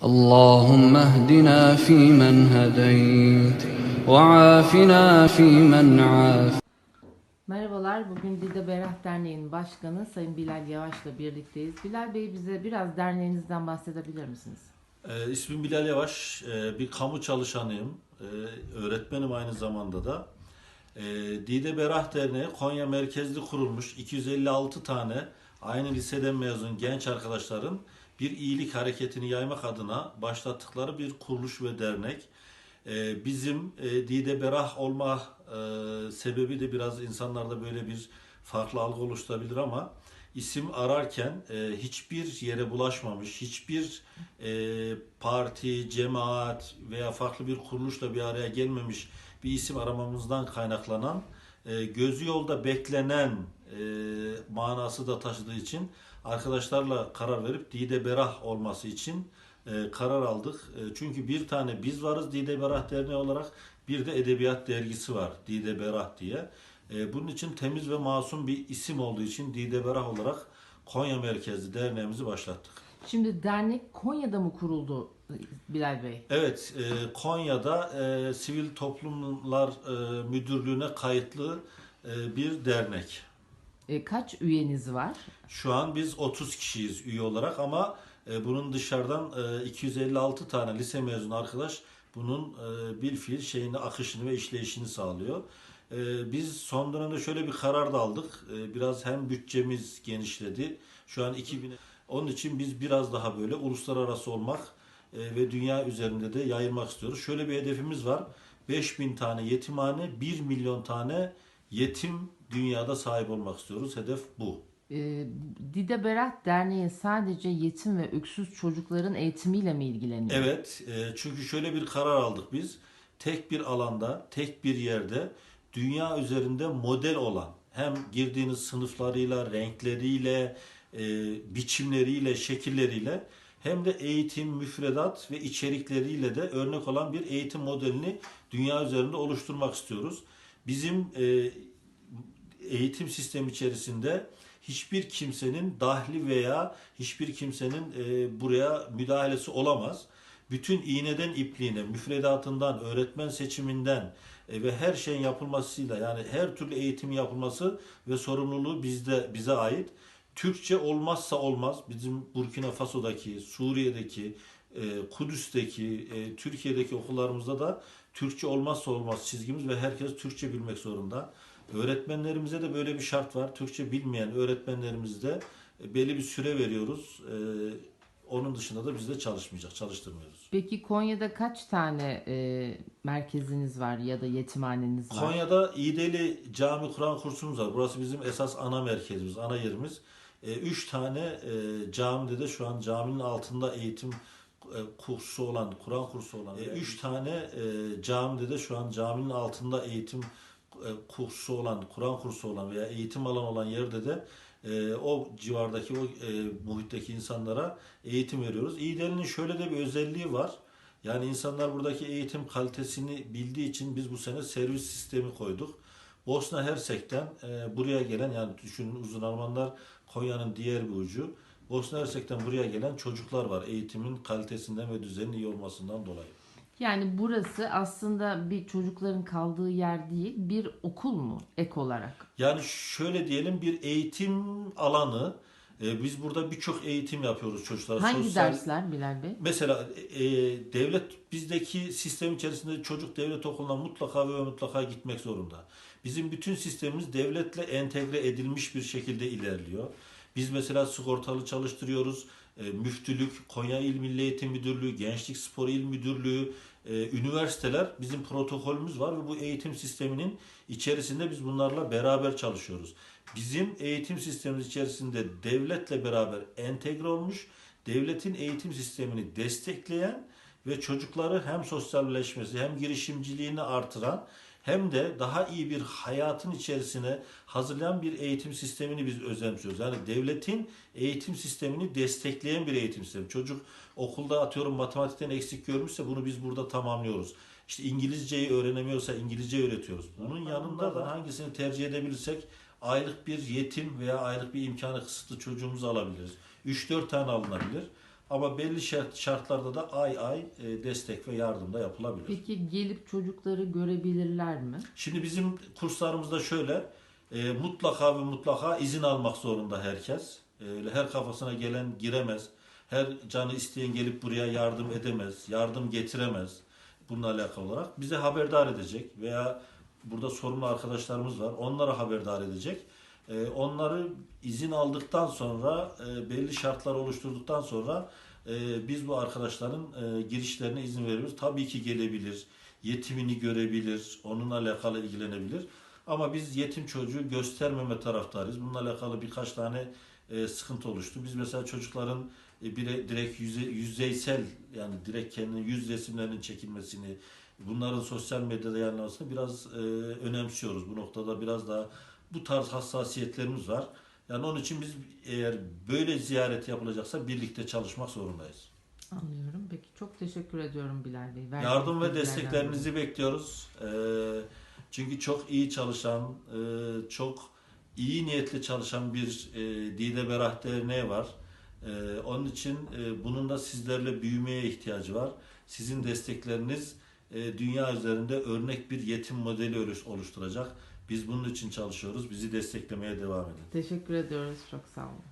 اللهم اهدنا فيمن هديت وعافنا فيمن عافيت Merhabalar, bugün Dide Berah Derneği'nin başkanı Sayın Bilal Yavaş'la birlikteyiz. Bilal Bey bize biraz derneğinizden bahsedebilir misiniz? Ee, ismim Bilal Yavaş, Ee, bir kamu çalışanıyım, Ee, öğretmenim aynı zamanda da. Ee, Dide Berah Derneği Konya merkezli kurulmuş 256 tane aynı liseden mezun genç arkadaşların bir iyilik hareketini yaymak adına başlattıkları bir kuruluş ve dernek. Ee, bizim e, Dide Berah olma e, sebebi de biraz insanlarda böyle bir farklı algı oluşturabilir ama isim ararken e, hiçbir yere bulaşmamış, hiçbir e, parti, cemaat veya farklı bir kuruluşla bir araya gelmemiş bir isim aramamızdan kaynaklanan e, gözü yolda beklenen manası da taşıdığı için arkadaşlarla karar verip Dide Berah olması için e, karar aldık. E, çünkü bir tane biz varız Dide Berah Derneği olarak bir de edebiyat dergisi var Dide Berah diye. E, bunun için temiz ve masum bir isim olduğu için Dide Berah olarak Konya merkezli derneğimizi başlattık. Şimdi dernek Konya'da mı kuruldu Bilal Bey? Evet, e, Konya'da e, Sivil Toplumlar e, Müdürlüğü'ne kayıtlı e, bir dernek. E, kaç üyeniz var? Şu an biz 30 kişiyiz üye olarak ama e, bunun dışarıdan e, 256 tane lise mezunu arkadaş bunun e, bir fiil şeyini, akışını ve işleyişini sağlıyor. E, biz son dönemde şöyle bir karar da aldık. E, biraz hem bütçemiz genişledi. Şu an 2000 onun için biz biraz daha böyle uluslararası olmak e, ve dünya üzerinde de yayılmak istiyoruz. Şöyle bir hedefimiz var. 5000 tane yetimhane, 1 milyon tane yetim dünyada sahip olmak istiyoruz. Hedef bu. E, Dide Berah Derneği sadece yetim ve öksüz çocukların eğitimiyle mi ilgileniyor? Evet, e, çünkü şöyle bir karar aldık biz. Tek bir alanda, tek bir yerde dünya üzerinde model olan hem girdiğiniz sınıflarıyla, renkleriyle, e, biçimleriyle, şekilleriyle hem de eğitim, müfredat ve içerikleriyle de örnek olan bir eğitim modelini dünya üzerinde oluşturmak istiyoruz. Bizim e, eğitim sistemi içerisinde hiçbir kimsenin dahli veya hiçbir kimsenin e, buraya müdahalesi olamaz. Bütün iğneden ipliğine, müfredatından, öğretmen seçiminden e, ve her şeyin yapılmasıyla yani her türlü eğitim yapılması ve sorumluluğu bizde bize ait. Türkçe olmazsa olmaz. Bizim Burkina Faso'daki, Suriye'deki, e, Kudüs'teki, e, Türkiye'deki okullarımızda da Türkçe olmazsa olmaz çizgimiz ve herkes Türkçe bilmek zorunda. Öğretmenlerimize de böyle bir şart var. Türkçe bilmeyen öğretmenlerimize e, belli bir süre veriyoruz. E, onun dışında da biz de çalışmayacak, çalıştırmıyoruz. Peki Konya'da kaç tane e, merkeziniz var ya da yetimhaneniz var? Konya'da İğdeli Cami Kur'an kursumuz var. Burası bizim esas ana merkezimiz, ana yerimiz. E, üç tane e, camide de şu an caminin altında eğitim kursu olan, Kur'an kursu olan. E, üç tane e, camide de şu an caminin altında eğitim e, kursu olan, Kur'an kursu olan veya eğitim alan olan yerde de e, o civardaki, o e, muhitteki insanlara eğitim veriyoruz. İğdeli'nin şöyle de bir özelliği var. Yani insanlar buradaki eğitim kalitesini bildiği için biz bu sene servis sistemi koyduk. Bosna Hersek'ten e, buraya gelen yani düşünün uzun Almanlar Konya'nın diğer bir ucu. Bosna Hersek'ten buraya gelen çocuklar var eğitimin kalitesinden ve düzenin iyi olmasından dolayı. Yani burası aslında bir çocukların kaldığı yer değil, bir okul mu ek olarak? Yani şöyle diyelim bir eğitim alanı. E, biz burada birçok eğitim yapıyoruz çocuklara. Hangi Sosyal- dersler Bilal Bey? Mesela e, devlet bizdeki sistem içerisinde çocuk devlet okuluna mutlaka ve mutlaka gitmek zorunda. Bizim bütün sistemimiz devletle entegre edilmiş bir şekilde ilerliyor. Biz mesela sigortalı çalıştırıyoruz. E, müftülük, Konya İl Milli Eğitim Müdürlüğü, Gençlik Spor İl Müdürlüğü, e, üniversiteler bizim protokolümüz var ve bu eğitim sisteminin içerisinde biz bunlarla beraber çalışıyoruz. Bizim eğitim sistemimiz içerisinde devletle beraber entegre olmuş, devletin eğitim sistemini destekleyen ve çocukları hem sosyalleşmesi hem girişimciliğini artıran hem de daha iyi bir hayatın içerisine hazırlayan bir eğitim sistemini biz özlemsiyoruz. Yani devletin eğitim sistemini destekleyen bir eğitim sistemi. Çocuk okulda atıyorum matematikten eksik görmüşse bunu biz burada tamamlıyoruz. İşte İngilizceyi öğrenemiyorsa İngilizce öğretiyoruz. Bunun yanında da hangisini tercih edebilirsek aylık bir yetim veya aylık bir imkanı kısıtlı çocuğumuzu alabiliriz. 3-4 tane alınabilir. Ama belli şart, şartlarda da ay ay e, destek ve yardım da yapılabilir. Peki gelip çocukları görebilirler mi? Şimdi bizim kurslarımızda şöyle e, mutlaka ve mutlaka izin almak zorunda herkes. E, öyle her kafasına gelen giremez. Her canı isteyen gelip buraya yardım edemez, yardım getiremez. Bununla alakalı olarak bize haberdar edecek veya burada sorumlu arkadaşlarımız var. Onlara haberdar edecek. E, onları izin aldıktan sonra e, belli şartlar oluşturduktan sonra e, biz bu arkadaşların e, girişlerine izin veriyoruz. Tabii ki gelebilir, yetimini görebilir, onunla alakalı ilgilenebilir. Ama biz yetim çocuğu göstermeme taraftarıyız. Bununla alakalı birkaç tane sıkıntı oluştu. Biz mesela çocukların bire, direkt yüze, yüzeysel yani direkt kendini yüz resimlerinin çekilmesini, bunların sosyal medyada yayınlanmasını biraz önemsiyoruz. Bu noktada biraz daha bu tarz hassasiyetlerimiz var. Yani onun için biz eğer böyle ziyaret yapılacaksa birlikte çalışmak zorundayız. Anlıyorum. Peki çok teşekkür ediyorum Bilal Bey. Verdiğiniz Yardım ve desteklerinizi bekliyoruz. Ee, çünkü çok iyi çalışan, e, çok iyi niyetli çalışan bir e, Dide Berah Derneği var. E, onun için e, bunun da sizlerle büyümeye ihtiyacı var. Sizin destekleriniz e, dünya üzerinde örnek bir yetim modeli oluş- oluşturacak. Biz bunun için çalışıyoruz. Bizi desteklemeye devam edin. Teşekkür ediyoruz. Çok sağ olun.